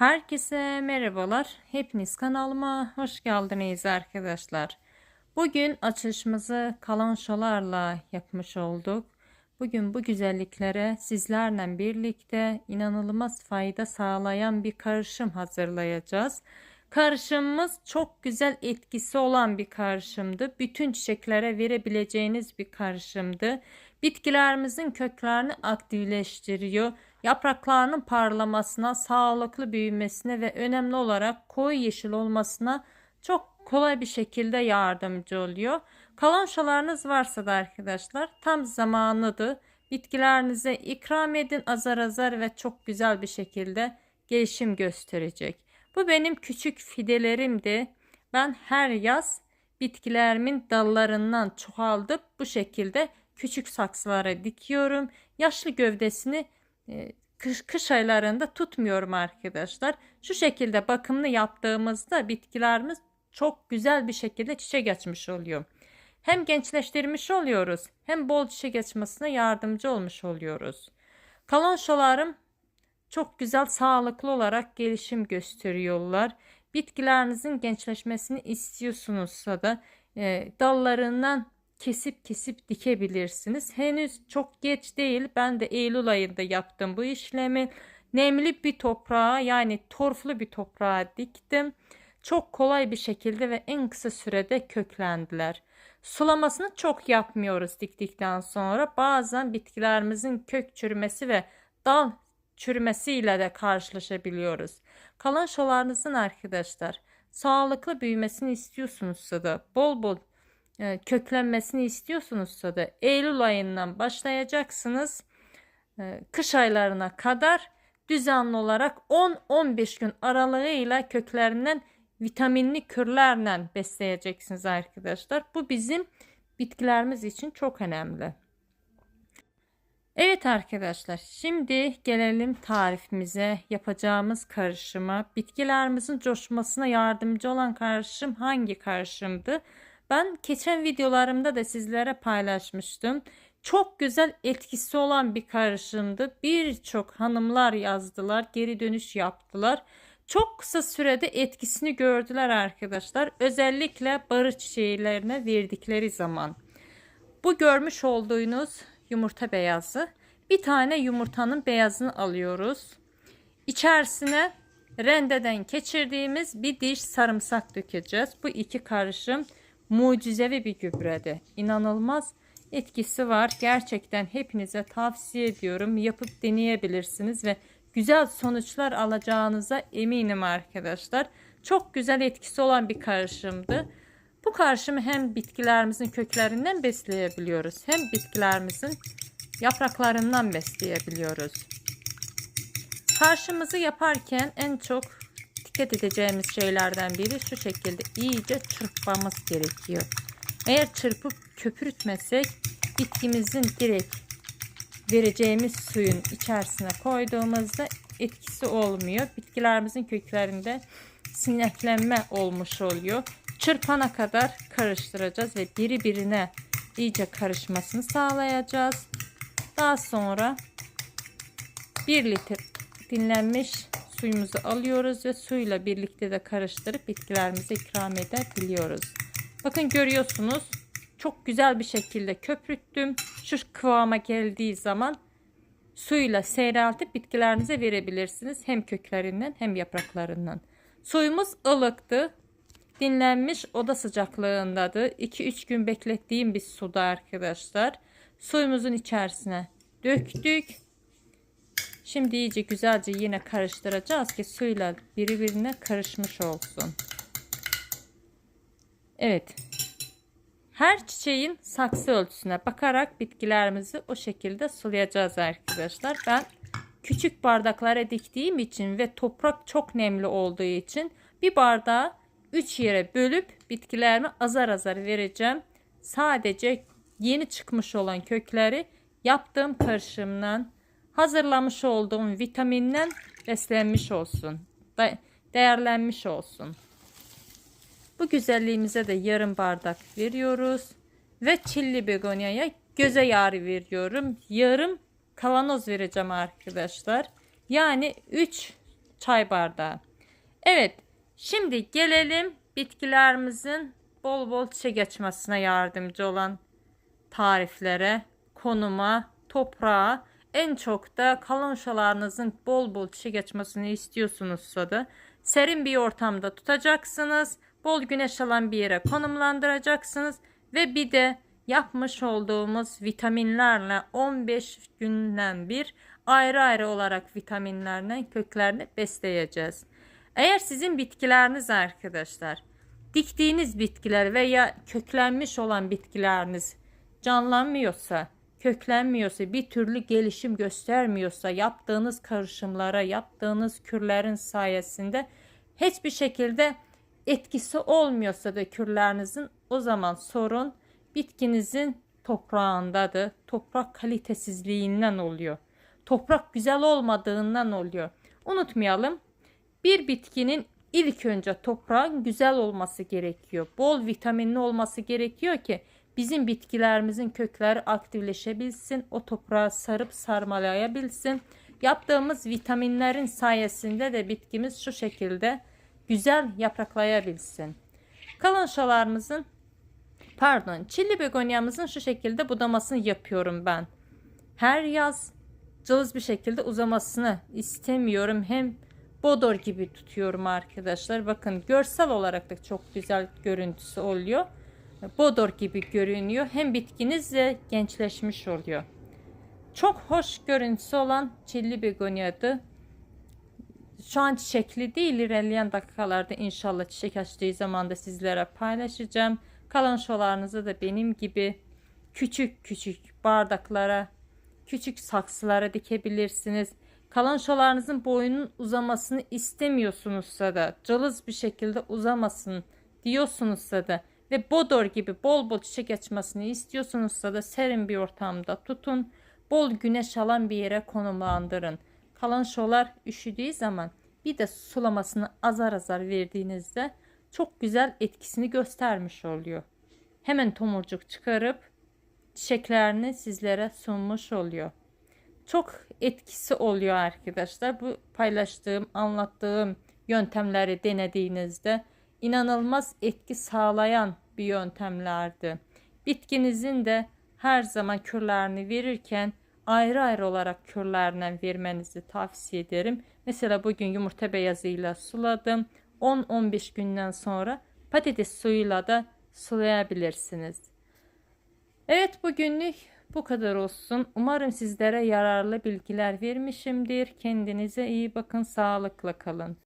Herkese merhabalar. Hepiniz kanalıma hoş geldiniz arkadaşlar. Bugün açılışımızı kalanşalarla yapmış olduk. Bugün bu güzelliklere sizlerle birlikte inanılmaz fayda sağlayan bir karışım hazırlayacağız. Karışımımız çok güzel etkisi olan bir karışımdı. Bütün çiçeklere verebileceğiniz bir karışımdı. Bitkilerimizin köklerini aktifleştiriyor. Yapraklarının parlamasına, sağlıklı büyümesine ve önemli olarak koyu yeşil olmasına çok kolay bir şekilde yardımcı oluyor. Kalançalarınız varsa da arkadaşlar tam zamanıdır. Bitkilerinize ikram edin azar azar ve çok güzel bir şekilde gelişim gösterecek. Bu benim küçük fidelerimdi. Ben her yaz bitkilerimin dallarından çoğaldıp bu şekilde küçük saksılara dikiyorum. Yaşlı gövdesini kış, kış aylarında tutmuyorum arkadaşlar. Şu şekilde bakımını yaptığımızda bitkilerimiz çok güzel bir şekilde çiçek açmış oluyor. Hem gençleştirmiş oluyoruz hem bol çiçek açmasına yardımcı olmuş oluyoruz. Kalonşolarım çok güzel sağlıklı olarak gelişim gösteriyorlar. Bitkilerinizin gençleşmesini istiyorsunuzsa da e, dallarından kesip kesip dikebilirsiniz. Henüz çok geç değil. Ben de Eylül ayında yaptım bu işlemi. Nemli bir toprağa yani torflu bir toprağa diktim. Çok kolay bir şekilde ve en kısa sürede köklendiler. Sulamasını çok yapmıyoruz diktikten sonra. Bazen bitkilerimizin kök çürümesi ve dal çürümesiyle de karşılaşabiliyoruz. Kalan şolarınızın arkadaşlar sağlıklı büyümesini istiyorsunuzsa da bol bol köklenmesini istiyorsunuzsa da Eylül ayından başlayacaksınız. E, kış aylarına kadar düzenli olarak 10-15 gün aralığıyla köklerinden vitaminli kürlerle besleyeceksiniz arkadaşlar. Bu bizim bitkilerimiz için çok önemli. Evet arkadaşlar şimdi gelelim tarifimize yapacağımız karışıma. Bitkilerimizin coşmasına yardımcı olan karışım hangi karışımdı? Ben geçen videolarımda da sizlere paylaşmıştım. Çok güzel etkisi olan bir karışımdı. Birçok hanımlar yazdılar, geri dönüş yaptılar. Çok kısa sürede etkisini gördüler arkadaşlar. Özellikle barı çiçeğlerine verdikleri zaman. Bu görmüş olduğunuz yumurta beyazı. Bir tane yumurtanın beyazını alıyoruz. İçerisine rendeden geçirdiğimiz bir diş sarımsak dökeceğiz. Bu iki karışım mucizevi bir gübrede. İnanılmaz etkisi var. Gerçekten hepinize tavsiye ediyorum. Yapıp deneyebilirsiniz ve güzel sonuçlar alacağınıza eminim arkadaşlar. Çok güzel etkisi olan bir karışımdı. Bu karışımı hem bitkilerimizin köklerinden besleyebiliyoruz hem bitkilerimizin yapraklarından besleyebiliyoruz. Karşımızı yaparken en çok dikkat edeceğimiz şeylerden biri şu şekilde iyice çırpmamız gerekiyor. Eğer çırpıp köpürtmesek bitkimizin direkt vereceğimiz suyun içerisine koyduğumuzda etkisi olmuyor. Bitkilerimizin köklerinde sineklenme olmuş oluyor. Çırpana kadar karıştıracağız ve birbirine iyice karışmasını sağlayacağız. Daha sonra 1 litre dinlenmiş suyumuzu alıyoruz ve suyla birlikte de karıştırıp bitkilerimize ikram edebiliyoruz. Bakın görüyorsunuz çok güzel bir şekilde köpürttüm. Şu kıvama geldiği zaman suyla seyreltip bitkilerinize verebilirsiniz. Hem köklerinden hem yapraklarından. Suyumuz ılıktı. Dinlenmiş oda sıcaklığındadır. 2-3 gün beklettiğim bir suda arkadaşlar. Suyumuzun içerisine döktük. Şimdi iyice güzelce yine karıştıracağız ki suyla birbirine karışmış olsun. Evet. Her çiçeğin saksı ölçüsüne bakarak bitkilerimizi o şekilde sulayacağız arkadaşlar. Ben küçük bardaklara diktiğim için ve toprak çok nemli olduğu için bir bardağı 3 yere bölüp bitkilerimi azar azar vereceğim. Sadece yeni çıkmış olan kökleri yaptığım karışımdan hazırlamış olduğum vitaminden beslenmiş olsun. Değerlenmiş olsun. Bu güzelliğimize de yarım bardak veriyoruz. Ve çilli begonyaya göze yarı veriyorum. Yarım kavanoz vereceğim arkadaşlar. Yani 3 çay bardağı. Evet, şimdi gelelim bitkilerimizin bol bol çiçek açmasına yardımcı olan tariflere, konuma, toprağa, en çok da kalonşalarınızın bol bol çiçek açmasını istiyorsunuzsa da serin bir ortamda tutacaksınız. Bol güneş alan bir yere konumlandıracaksınız ve bir de yapmış olduğumuz vitaminlerle 15 günden bir ayrı ayrı olarak vitaminlerle köklerini besleyeceğiz. Eğer sizin bitkileriniz arkadaşlar diktiğiniz bitkiler veya köklenmiş olan bitkileriniz canlanmıyorsa, köklenmiyorsa, bir türlü gelişim göstermiyorsa, yaptığınız karışımlara, yaptığınız kürlerin sayesinde hiçbir şekilde etkisi olmuyorsa da kürlerinizin o zaman sorun bitkinizin toprağındadır. Toprak kalitesizliğinden oluyor. Toprak güzel olmadığından oluyor. Unutmayalım. Bir bitkinin ilk önce toprağın güzel olması gerekiyor. Bol vitaminli olması gerekiyor ki bizim bitkilerimizin kökleri aktifleşebilsin. O toprağı sarıp sarmalayabilsin. Yaptığımız vitaminlerin sayesinde de bitkimiz şu şekilde güzel yapraklayabilsin. Kalınşalarımızın pardon çilli begonyamızın şu şekilde budamasını yapıyorum ben. Her yaz cılız bir şekilde uzamasını istemiyorum. Hem bodor gibi tutuyorum arkadaşlar. Bakın görsel olarak da çok güzel görüntüsü oluyor. Bodor gibi görünüyor. Hem bitkiniz de gençleşmiş oluyor. Çok hoş görüntüsü olan çilli begonyadı. Şu an çiçekli değil. İlerleyen dakikalarda inşallah çiçek açtığı zaman da sizlere paylaşacağım. Kalan şolarınızı da benim gibi küçük küçük bardaklara, küçük saksılara dikebilirsiniz. Kalan şolarınızın boyunun uzamasını istemiyorsunuzsa da cılız bir şekilde uzamasın diyorsunuzsa da ve bodor gibi bol bol çiçek açmasını istiyorsunuzsa da serin bir ortamda tutun. Bol güneş alan bir yere konumlandırın. Kalan şolar üşüdüğü zaman bir de sulamasını azar azar verdiğinizde çok güzel etkisini göstermiş oluyor. Hemen tomurcuk çıkarıp çiçeklerini sizlere sunmuş oluyor. Çok etkisi oluyor arkadaşlar. Bu paylaştığım, anlattığım yöntemleri denediğinizde inanılmaz etki sağlayan bir yöntemlerdi. Bitkinizin de her zaman kürlerini verirken ayrı ayrı olarak kürlerine vermenizi tavsiye ederim. Mesela bugün yumurta beyazıyla suladım. 10-15 günden sonra patates suyuyla da sulayabilirsiniz. Evet bugünlük bu kadar olsun. Umarım sizlere yararlı bilgiler vermişimdir. Kendinize iyi bakın, sağlıkla kalın.